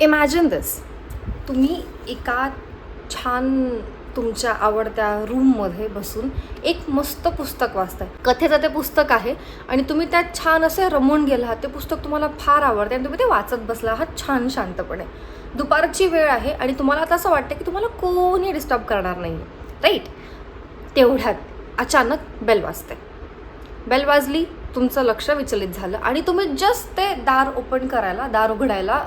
Imagine दिस तुम्ही एका छान तुमच्या आवडत्या रूममध्ये बसून एक मस्त पुस्तक वाचताय. कथेचं ते पुस्तक आहे आणि तुम्ही त्यात छान असे रमून गेला आहात ते पुस्तक तुम्हाला फार आवडते आणि तुम्ही ते वाचत बसला. आहात छान शांतपणे. दुपारची वेळ आहे आणि तुम्हाला आता असं वाटतं की तुम्हाला कोणी डिस्टर्ब करणार नाही राईट तेवढ्यात अचानक बेल वाजते बेल वाजली तुमचं लक्ष विचलित झालं आणि तुम्ही जस्ट ते दार ओपन करायला दार उघडायला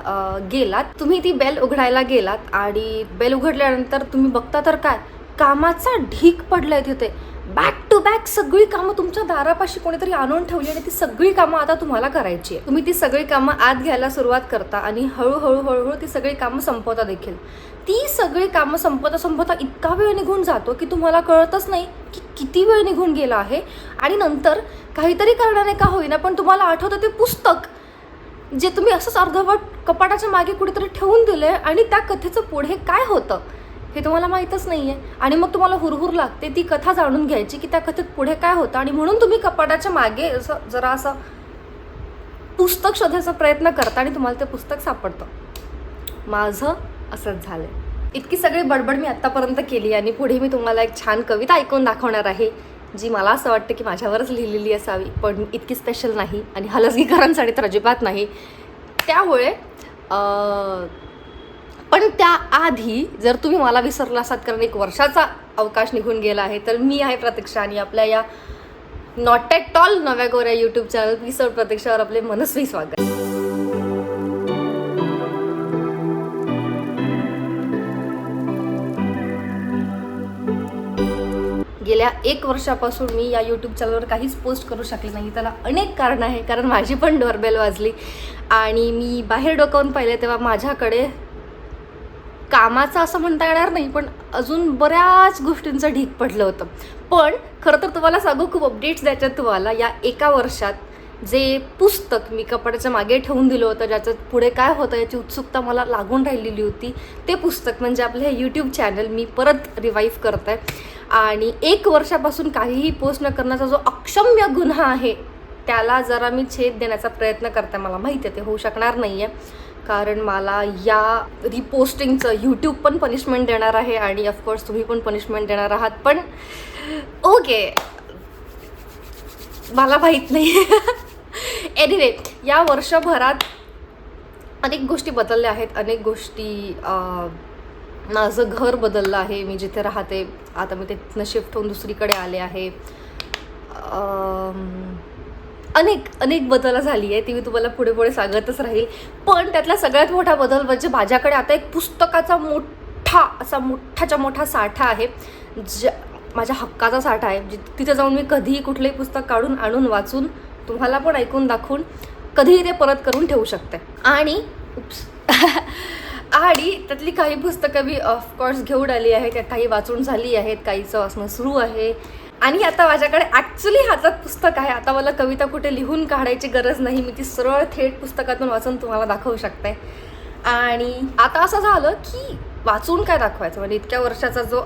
गेलात. तुम्ही ती बेल उघडायला गेलात आणि बेल उघडल्यानंतर तुम्ही बघता तर काय? कामाचा ढीक पडलाय तिथे. बॅक टू बॅक सगळी कामं तुमच्या दारापाशी कोणीतरी आणून ठेवली आणि ती सगळी कामं आता तुम्हाला करायची आहे तुम्ही ती सगळी कामं आत घ्यायला सुरुवात करता आणि हळूहळू हळूहळू ती सगळी कामं संपवता देखील. ती सगळी कामं संपवता संपवता इतका वेळ निघून जातो की तुम्हाला कळतच नाही की किती वेळ निघून गेला आहे. आणि नंतर काहीतरी कारणाने का होईना पण तुम्हाला आठवतं ते पुस्तक जे तुम्ही असंच अर्धवट कपाटाच्या मागे कुठेतरी ठेवून दिले आणि त्या कथेचं पुढे काय होतं? हे तुम्हाला माहीतच नाही आहे आणि मग तुम्हाला हुरहुर लागते. ती कथा जाणून घ्यायची की त्या कथेत पुढे काय होतं. आणि म्हणून तुम्ही कपाटाच्या मागे असं जरा असं पुस्तक शोधायचा प्रयत्न करता आणि तुम्हाला ते पुस्तक सापडतं. माझं असंच झालं इतकी सगळी बडबड मी आत्तापर्यंत केली आणि पुढे मी तुम्हाला एक छान कविता ऐकून दाखवणार आहे जी मला असं वाटतं की माझ्यावरच लिहिलेली असावी. पण इतकी स्पेशल नाही आणि हलसगीकरांसाठी तर अजिबात नाही. त्यामुळे पण त्याआधी जर तुम्ही मला विसरला असाल कारण एक वर्षाचा अवकाश निघून गेला आहे तर मी आहे प्रतीक्षा आणि आपल्या या नॉट ॲट ऑल नव्या गोऱ्या यूट्यूब चॅनल विसर प्रतीक्षावर आपले मनस्वी स्वागत. गेल्या एक वर्षापासून मी या यूट्यूब चॅनलवर काहीच पोस्ट करू शकले नाही. त्याला अनेक कारण आहे कारण माझी पण डोरबेल वाजली आणि मी बाहेर डोकावून पाहिले तेव्हा माझ्याकडे कामाचं असं म्हणता येणार नाही पण अजून बऱ्याच गोष्टींचं ढीक पडलं होतं. पण खरं तर तुम्हाला सांगू खूप अपडेट्स द्यायच्यात तुम्हाला. या एका वर्षात जे पुस्तक मी कपड्याच्या मागे ठेवून दिलं होतं ज्याच्यात पुढे काय होतं याची उत्सुकता मला लागून राहिलेली होती ते पुस्तक म्हणजे आपलं हे यूट्यूब चॅनल मी परत रिवाईव्ह करत आहे आणि एक वर्षापासून काहीही पोस्ट न करण्याचा जो अक्षम्य गुन्हा आहे त्याला जरा मी छेद देण्याचा प्रयत्न करते मला माहिती आहे ते होऊ शकणार नाही आहे कारण मला या रिपोस्टिंगचं यूट्यूब पण पनिशमेंट देणार आहे आणि ऑफकोर्स तुम्ही पण पनिशमेंट देणार आहात. पण ओके मला माहीत नाही. एनिवे या वर्षभरात अनेक गोष्टी बदलल्या आहेत. अनेक गोष्टी माझं घर बदललं आहे. मी जिथे राहते आता मी तिथनं शिफ्ट होऊन दुसरीकडे आले आहे. अनेक अनेक बदल झाली आहे ती मी तुम्हाला पुढे पुढे सांगतच राहील. पण त्यातला सगळ्यात मोठा बदल म्हणजे माझ्याकडे आता एक पुस्तकाचा मोठा असा मोठाच्या मोठा साठा आहे. ज्या माझ्या हक्काचा साठा आहे. जि तिथे जाऊन मी कधीही कुठलंही पुस्तक काढून आणून वाचून तुम्हाला पण ऐकून दाखवून कधीही ते परत करून ठेवू शकते. आणि उप्स. आणि त्यातली काही पुस्तकं मी ऑफकोर्स घेऊन आली आहे त्या काही वाचून झाली आहेत. काहीचं वाचणं सुरू आहे. आणि आता माझ्याकडे ॲक्च्युली हातात पुस्तक आहे आता मला कविता कुठे लिहून काढायची गरज नाही मी ती सरळ थेट पुस्तकातून वाचून तुम्हाला दाखवू शकते. आणि आता असं झालं की वाचून काय दाखवायचं? म्हणजे इतक्या वर्षाचा जो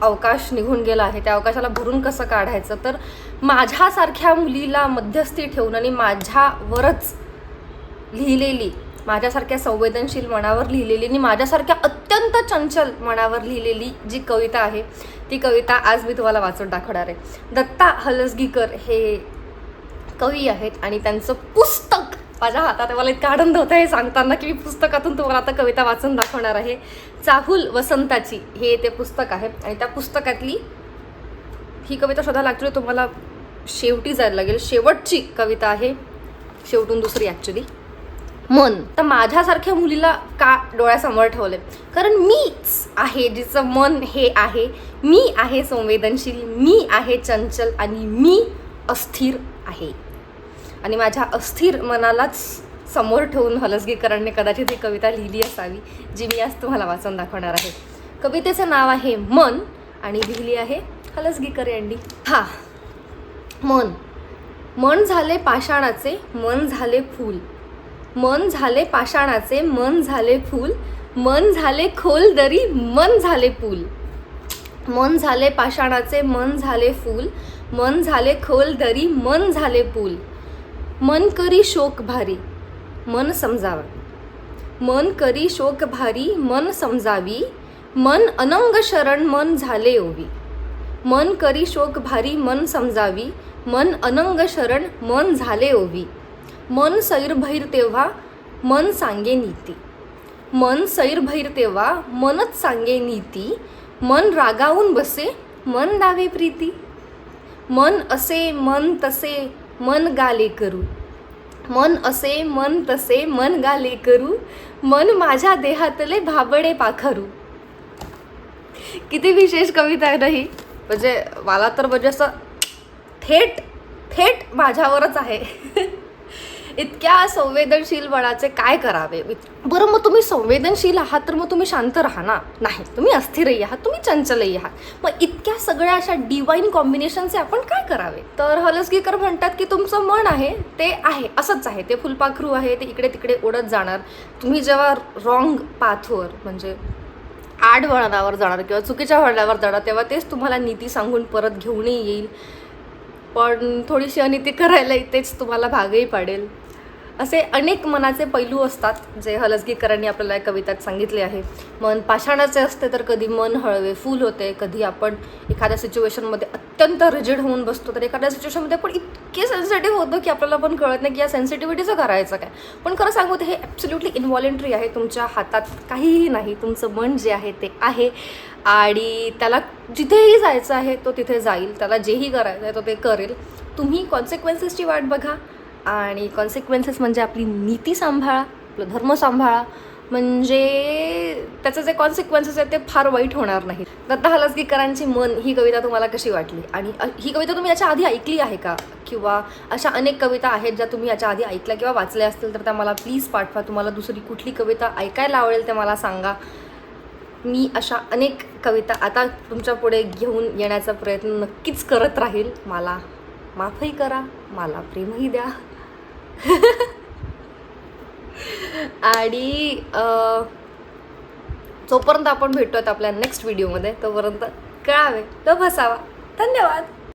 अवकाश निघून गेला आहे त्या अवकाशाला भरून कसं काढायचं? तर माझ्यासारख्या मुलीला मध्यस्थी ठेवून आणि माझ्यावरच लिहिलेली माझ्यासारख्या संवेदनशील मनावर लिहिलेली आणि माझ्यासारख्या अत्यंत चंचल मनावर लिहिलेली जी कविता आहे ती कविता आज मी तुम्हाला वाचून दाखवणार आहे. दत्ता हलसगीकर हे कवी आहेत आणि त्यांचं पुस्तक माझ्या हातात मला इतका आनंद होता हे सांगताना की मी पुस्तकातून तुम्हाला आता कविता वाचून दाखवणार आहे. चाहुल वसंताची हे ते पुस्तक आहे आणि त्या पुस्तकातली ही कविता शोधायला ॲक्च्युली तुम्हाला शेवटी जायला लागेल. शेवटची कविता आहे. शेवटून दुसरी ॲक्च्युली मन. तर माझ्यासारख्या मुलीला का डोळ्यासमोर ठेवले कारण मीच आहे जिचं मन हे आहे. मी आहे संवेदनशील मी आहे चंचल आणि मी अस्थिर आहे. आणि माझ्या अस्थिर मनालाच समोर ठेवून हलसगीकरांनी कदाचित ही कविता लिहिली असावी जी मी आज तुम्हाला वाचून दाखवणार आहे. कवितेचं नाव आहे मन आणि लिहिली आहे हलसगीकर यांनी हा. मन. मन झाले पाषाणाचे मन झाले फूल. मन झाले पाषाणाचे मन झाले फूल मन झाले खोल दरी मन झाले पूल मन झाले पाषाणाचे मन झाले फूल मन झाले खोल दरी मन झाले पूल मन करी शोक भारी मन समजावा मन करी शोक भारी मन समजावी मन अनंग शरण मन झाले ओवी मन करी शोक भारी मन समजावी मन अनंग शरण मन झाले ओवी मन सैरभैर तेव्हा मन सांगे नीती. मन सैरभैर तेव्हा मनच सांगे नीती. मन रागावून बसे मन दावे प्रीती. मन असे मन तसे मन गाले करू. मन असे मन तसे मन गाले करू. मन माझ्या देहातले भाबडे पाखरू. किती विशेष कविता आहे ना ही. म्हणजे मला तर म्हणजे असं थेट थेट माझ्यावरच आहे. इतक्या संवेदनशील बळाचे काय करावे बरं मग तुम्ही संवेदनशील आहात तर मग तुम्ही शांत राहा ना. नाही तुम्ही अस्थिरही आहात तुम्ही चंचलही आहात. मग इतक्या सगळ्या अशा डिवाईन कॉम्बिनेशनचे आपण काय करावे? तर हलसगीकर म्हणतात की तुमचं मन आहे ते आहे असंच आहे. ते फुलपाखरू आहे ते इकडे तिकडे ओढत जाणार. तुम्ही जेव्हा रॉंग पाथवर म्हणजे आड वळणावर जाणार किंवा चुकीच्या वळणावर जाणार तेव्हा तेच तुम्हाला नीती सांगून परत घेऊनही येईल. पण थोडीशी अनिती करायला तेच तुम्हाला भागही पाडेल. असे अनेक मनाचे पैलू असतात जे हलसगीकरांनी आपल्याला या कवितात सांगितले आहे. मन पाषाणाचे असते तर कधी मन हळवे फूल होते कधी आपण एखाद्या सिच्युएशनमध्ये अत्यंत रिजिड होऊन बसतो तर एखाद्या सिच्युएशनमध्ये पण इतके सेन्सिटिव्ह होतं की आपल्याला पण कळत नाही की या सेन्सिटिव्हिटीचं करायचं काय. पण खरं सांगू ते हे ॲब्सोल्युटली इन्व्हॉलेंटरी आहे. तुमच्या हातात काहीही नाही. तुमचं मन जे आहे ते आहे. आणि त्याला जिथेही जायचं आहे तो तिथे जाईल. त्याला जेही करायचं आहे तो ते करेल. तुम्ही कॉन्सिक्वेन्सेसची वाट बघा. आणि कॉन्सिक्वेन्सेस म्हणजे आपली नीती सांभाळा आपलं धर्म सांभाळा. म्हणजे त्याचे जे कॉन्सिक्वेन्सेस आहेत ते फार वाईट होणार नाहीत. दत्ता हलसगीकरांची मन ही कविता तुम्हाला कशी वाटली? आणि ही कविता तुम्ही याच्या आधी ऐकली आहे का? किंवा अशा अनेक कविता आहेत ज्या तुम्ही याच्या आधी ऐकल्या किंवा वाचल्या असतील तर त्या मला प्लीज पाठवा. तुम्हाला दुसरी कुठली कविता ऐकायला आवडेल ते मला सांगा. मी अशा अनेक कविता आता तुमच्यापुढे घेऊन येण्याचा प्रयत्न नक्कीच करत राहील. मला माफही करा मला प्रेमही द्या. आणि जोपर्यंत आपण भेटूयात आपल्या नेक्स्ट व्हिडिओमध्ये तोपर्यंत कळावे तो बसावा. धन्यवाद.